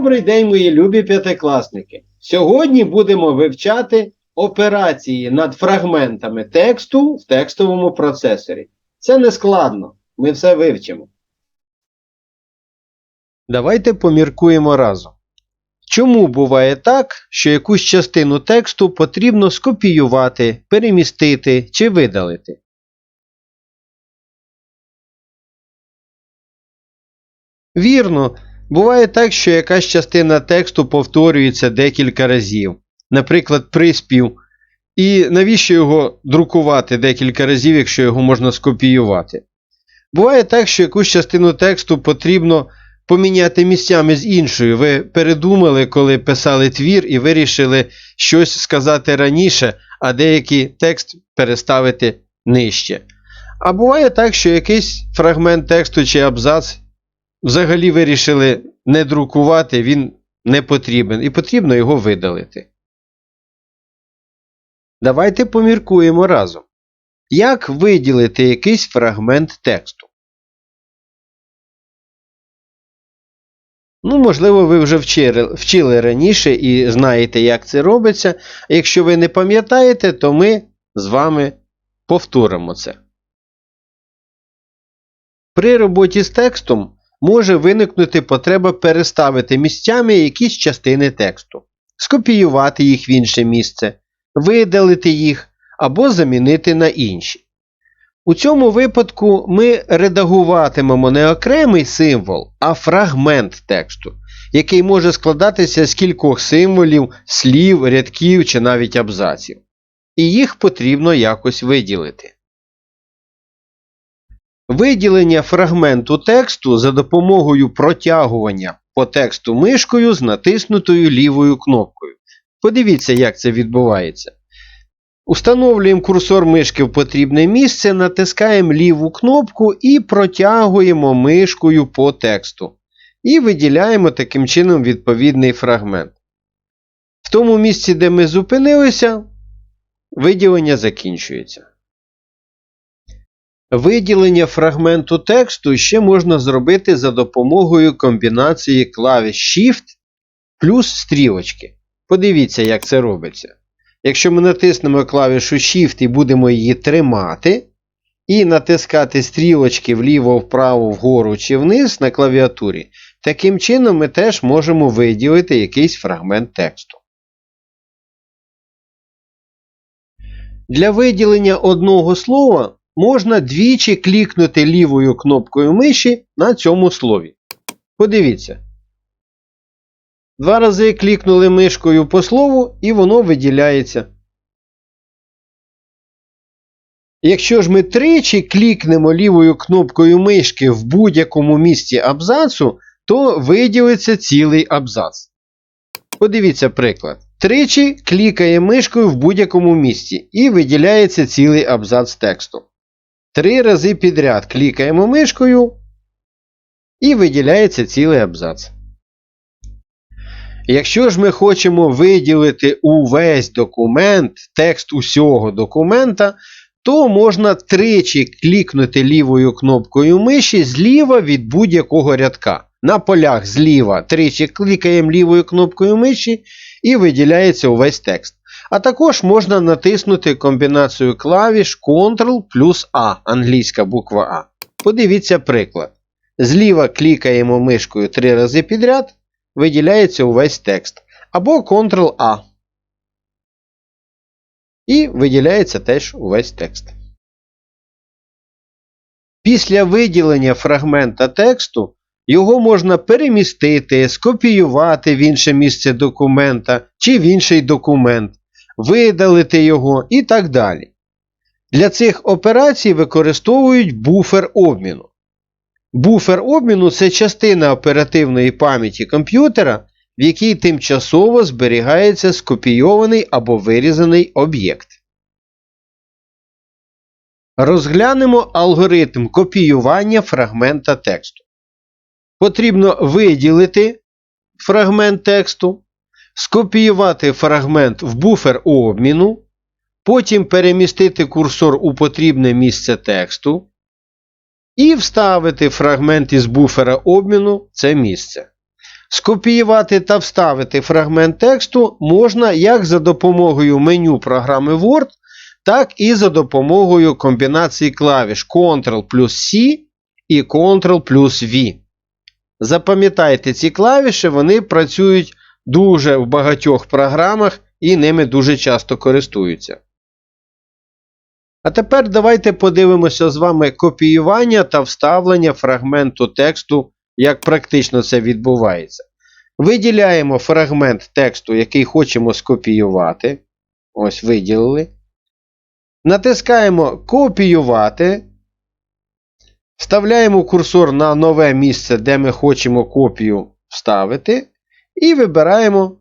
Добрий день, мої любі п'ятикласники! Сьогодні будемо вивчати операції над фрагментами тексту в текстовому процесорі. Це не складно, ми все вивчимо. Давайте поміркуємо разом. Чому буває так, що якусь частину тексту потрібно скопіювати, перемістити чи видалити? Вірно, буває так, що якась частина тексту повторюється декілька разів, наприклад, приспів. І навіщо його друкувати декілька разів, якщо його можна скопіювати? Буває так, що якусь частину тексту потрібно поміняти місцями з іншою. Ви передумали, коли писали твір, і вирішили щось сказати раніше, а деякий текст переставити нижче. А буває так, що якийсь фрагмент тексту чи абзац взагалі вирішили не друкувати, він не потрібен, і потрібно його видалити. Давайте поміркуємо разом. Як виділити якийсь фрагмент тексту? Ну, можливо, ви вже вчили, вчили раніше і знаєте, як це робиться. Якщо ви не пам'ятаєте, то ми з вами повторимо це. При роботі з текстом може виникнути потреба переставити місцями якісь частини тексту, скопіювати їх в інше місце, видалити їх або замінити на інші. У цьому випадку ми редагуватимемо не окремий символ, а фрагмент тексту, який може складатися з кількох символів, слів, рядків чи навіть абзаців. І їх потрібно якось виділити. Виділення фрагменту тексту за допомогою протягування по тексту мишкою з натиснутою лівою кнопкою. Подивіться, як це відбувається. Установлюємо курсор мишки в потрібне місце, натискаємо ліву кнопку і протягуємо мишкою по тексту. І виділяємо таким чином відповідний фрагмент. В тому місці, де ми зупинилися, виділення закінчується. Виділення фрагменту тексту ще можна зробити за допомогою комбінації клавіш Shift плюс стрілочки. Подивіться, як це робиться. Якщо ми натиснемо клавішу Shift і будемо її тримати, і натискати стрілочки вліво, вправо, вгору чи вниз на клавіатурі, таким чином ми теж можемо виділити якийсь фрагмент тексту. Для виділення одного слова можна двічі клікнути лівою кнопкою миші на цьому слові. Подивіться. Два рази клікнули мишкою по слову, і воно виділяється. Якщо ж ми тричі клікнемо лівою кнопкою мишки в будь-якому місці абзацу, то виділиться цілий абзац. Подивіться приклад. Тричі клікає мишкою в будь-якому місці і виділяється цілий абзац тексту. Три рази підряд клікаємо мишкою і виділяється цілий абзац. Якщо ж ми хочемо виділити увесь документ, текст усього документа, то можна тричі клікнути лівою кнопкою миші зліва від будь-якого рядка. На полях зліва тричі клікаємо лівою кнопкою миші і виділяється увесь текст. А також можна натиснути комбінацію клавіш Ctrl плюс A, англійська буква А. Подивіться приклад. Зліва клікаємо мишкою три рази підряд, виділяється увесь текст. Або Ctrl-A. І виділяється теж увесь текст. Після виділення фрагмента тексту його можна перемістити, скопіювати в інше місце документа чи в інший документ, видалити його і так далі. Для цих операцій використовують буфер обміну. Буфер обміну це частина оперативної пам'яті комп'ютера, в якій тимчасово зберігається скопійований або вирізаний об'єкт. Розглянемо алгоритм копіювання фрагмента тексту. Потрібно виділити фрагмент тексту, скопіювати фрагмент в буфер обміну, потім перемістити курсор у потрібне місце тексту і вставити фрагмент із буфера обміну в це місце. Скопіювати та вставити фрагмент тексту можна як за допомогою меню програми Word, так і за допомогою комбінації клавіш Ctrl плюс C і Ctrl плюс V. Запам'ятайте ці клавіші, вони працюють дуже в багатьох програмах і ними дуже часто користуються. А тепер давайте подивимося з вами копіювання та вставлення фрагменту тексту, як практично це відбувається. Виділяємо фрагмент тексту, який хочемо скопіювати. Ось виділили. Натискаємо Копіювати. Вставляємо курсор на нове місце, де ми хочемо копію вставити. І вибираємо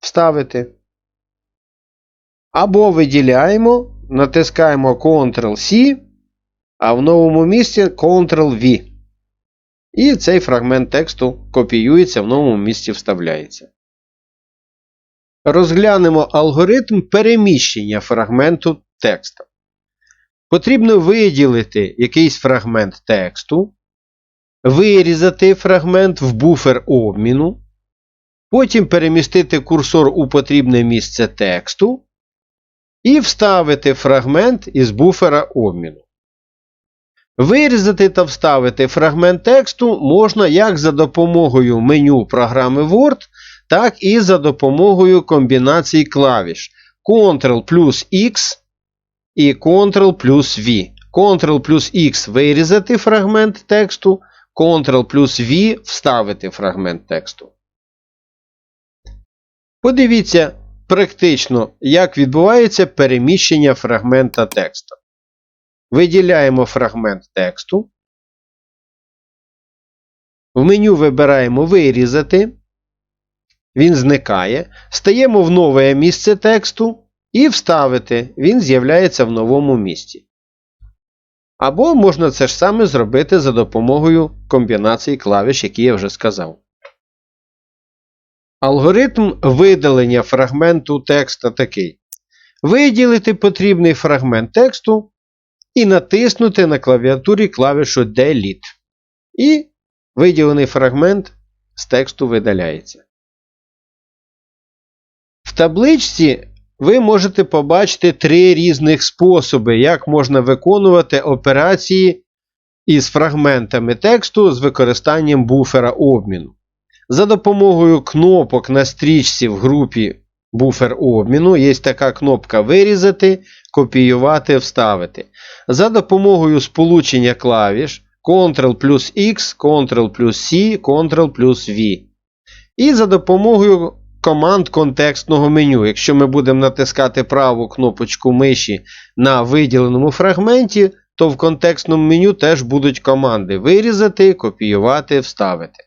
Вставити. Або виділяємо, натискаємо Ctrl-C, а в новому місці Ctrl-V. І цей фрагмент тексту копіюється, в новому місці вставляється. Розглянемо алгоритм переміщення фрагменту тексту. Потрібно виділити якийсь фрагмент тексту, вирізати фрагмент в буфер обміну, потім перемістити курсор у потрібне місце тексту і вставити фрагмент із буфера обміну. Вирізати та вставити фрагмент тексту можна як за допомогою меню програми Word, так і за допомогою комбінації клавіш Ctrl плюс X і Ctrl плюс V. Ctrl плюс X вирізати фрагмент тексту, Ctrl плюс V вставити фрагмент тексту. Подивіться практично, як відбувається переміщення фрагмента тексту. Виділяємо фрагмент тексту. В меню вибираємо Вирізати. Він зникає. Стаємо в нове місце тексту і вставити. Він з'являється в новому місці. Або можна це ж саме зробити за допомогою комбінації клавіш, які я вже сказав. Алгоритм видалення фрагменту текста такий. Виділити потрібний фрагмент тексту і натиснути на клавіатурі клавішу Delete. І виділений фрагмент з тексту видаляється. В табличці ви можете побачити три різних способи, як можна виконувати операції із фрагментами тексту з використанням буфера обміну. За допомогою кнопок на стрічці в групі буфер обміну є така кнопка Вирізати, копіювати, вставити. За допомогою сполучення клавіш Ctrl плюс X, Ctrl плюс C, Ctrl плюс V. І за допомогою команд контекстного меню. Якщо ми будемо натискати праву кнопочку миші на виділеному фрагменті, то в контекстному меню теж будуть команди Вирізати, копіювати, вставити.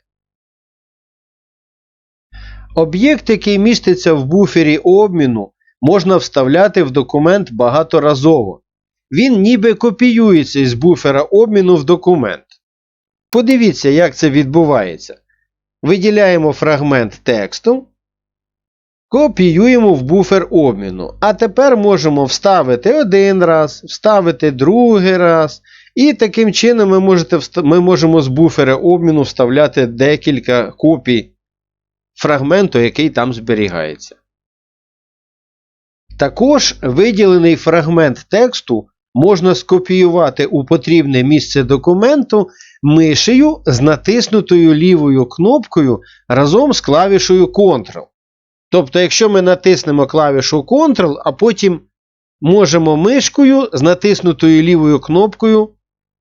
Об'єкт, який міститься в буфері обміну, можна вставляти в документ багаторазово. Він ніби копіюється із буфера обміну в документ. Подивіться, як це відбувається. Виділяємо фрагмент тексту, копіюємо в буфер обміну. А тепер можемо вставити один раз, вставити другий раз. І таким чином ми, можете, ми можемо з буфера обміну вставляти декілька копій фрагменту, який там зберігається. Також виділений фрагмент тексту можна скопіювати у потрібне місце документу мишею з натиснутою лівою кнопкою разом з клавішою Ctrl. Тобто, якщо ми натиснемо клавішу Ctrl, а потім можемо мишкою з натиснутою лівою кнопкою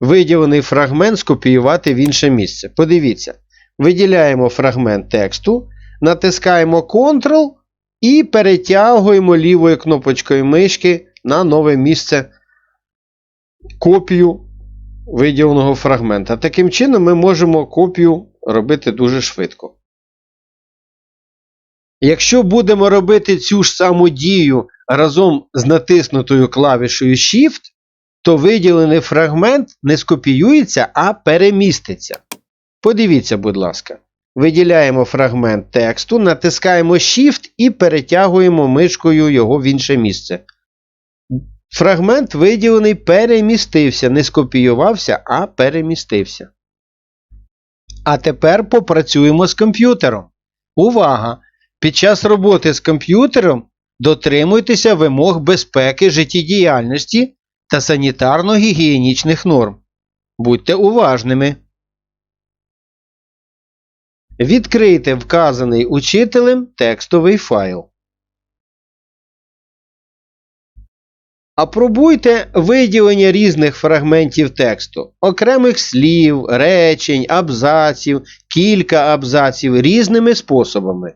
виділений фрагмент скопіювати в інше місце. Подивіться, виділяємо фрагмент тексту, натискаємо Ctrl і перетягуємо лівою кнопочкою мишки на нове місце копію виділеного фрагмента. Таким чином, ми можемо копію робити дуже швидко. Якщо будемо робити цю ж саму дію разом з натиснутою клавішою Shift, то виділений фрагмент не скопіюється, а переміститься. Подивіться, будь ласка. Виділяємо фрагмент тексту, натискаємо Shift і перетягуємо мишкою його в інше місце. Фрагмент виділений перемістився, не скопіювався, а перемістився. А тепер попрацюємо з комп'ютером. Увага! Під час роботи з комп'ютером дотримуйтеся вимог безпеки життєдіяльності та санітарно-гігієнічних норм. Будьте уважними. Відкрийте вказаний учителем текстовий файл. Апробуйте виділення різних фрагментів тексту, окремих слів, речень, абзаців, кілька абзаців різними способами.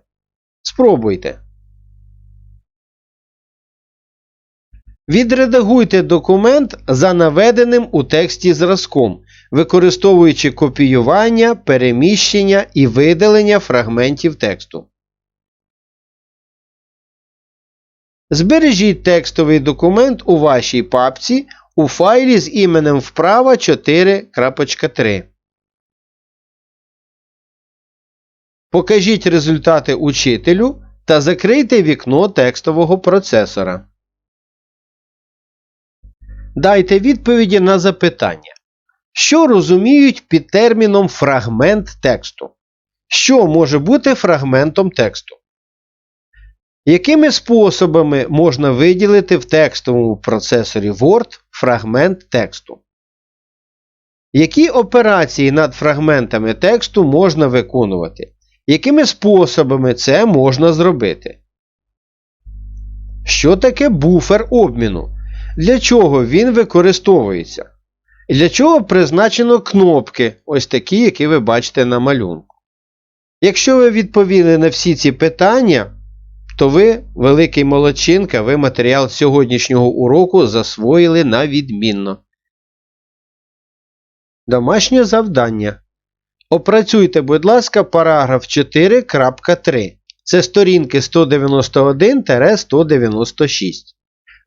Спробуйте. Відредагуйте документ за наведеним у тексті зразком, використовуючи копіювання, переміщення і видалення фрагментів тексту. Збережіть текстовий документ у вашій папці у файлі з іменем вправа 4.3. Покажіть результати учителю та закрийте вікно текстового процесора. Дайте відповіді на запитання. Що розуміють під терміном фрагмент тексту? Що може бути фрагментом тексту? Якими способами можна виділити в текстовому процесорі Word фрагмент тексту? Які операції над фрагментами тексту можна виконувати? Якими способами це можна зробити? Що таке буфер обміну? Для чого він використовується? І для чого призначено кнопки, ось такі, які ви бачите на малюнку? Якщо ви відповіли на всі ці питання, то ви, великий молодчинка, ви матеріал сьогоднішнього уроку засвоїли на відмінно. Домашнє завдання. Опрацюйте, будь ласка, параграф 4.3. Це сторінки 191-196.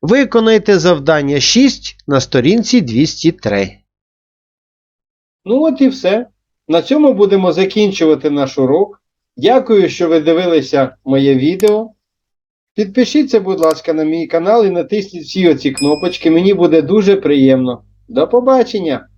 Виконайте завдання 6 на сторінці 203. Ну от і все. На цьому будемо закінчувати наш урок. Дякую, що ви дивилися моє відео. Підпишіться, будь ласка, на мій канал і натисніть всі оці кнопочки. Мені буде дуже приємно. До побачення!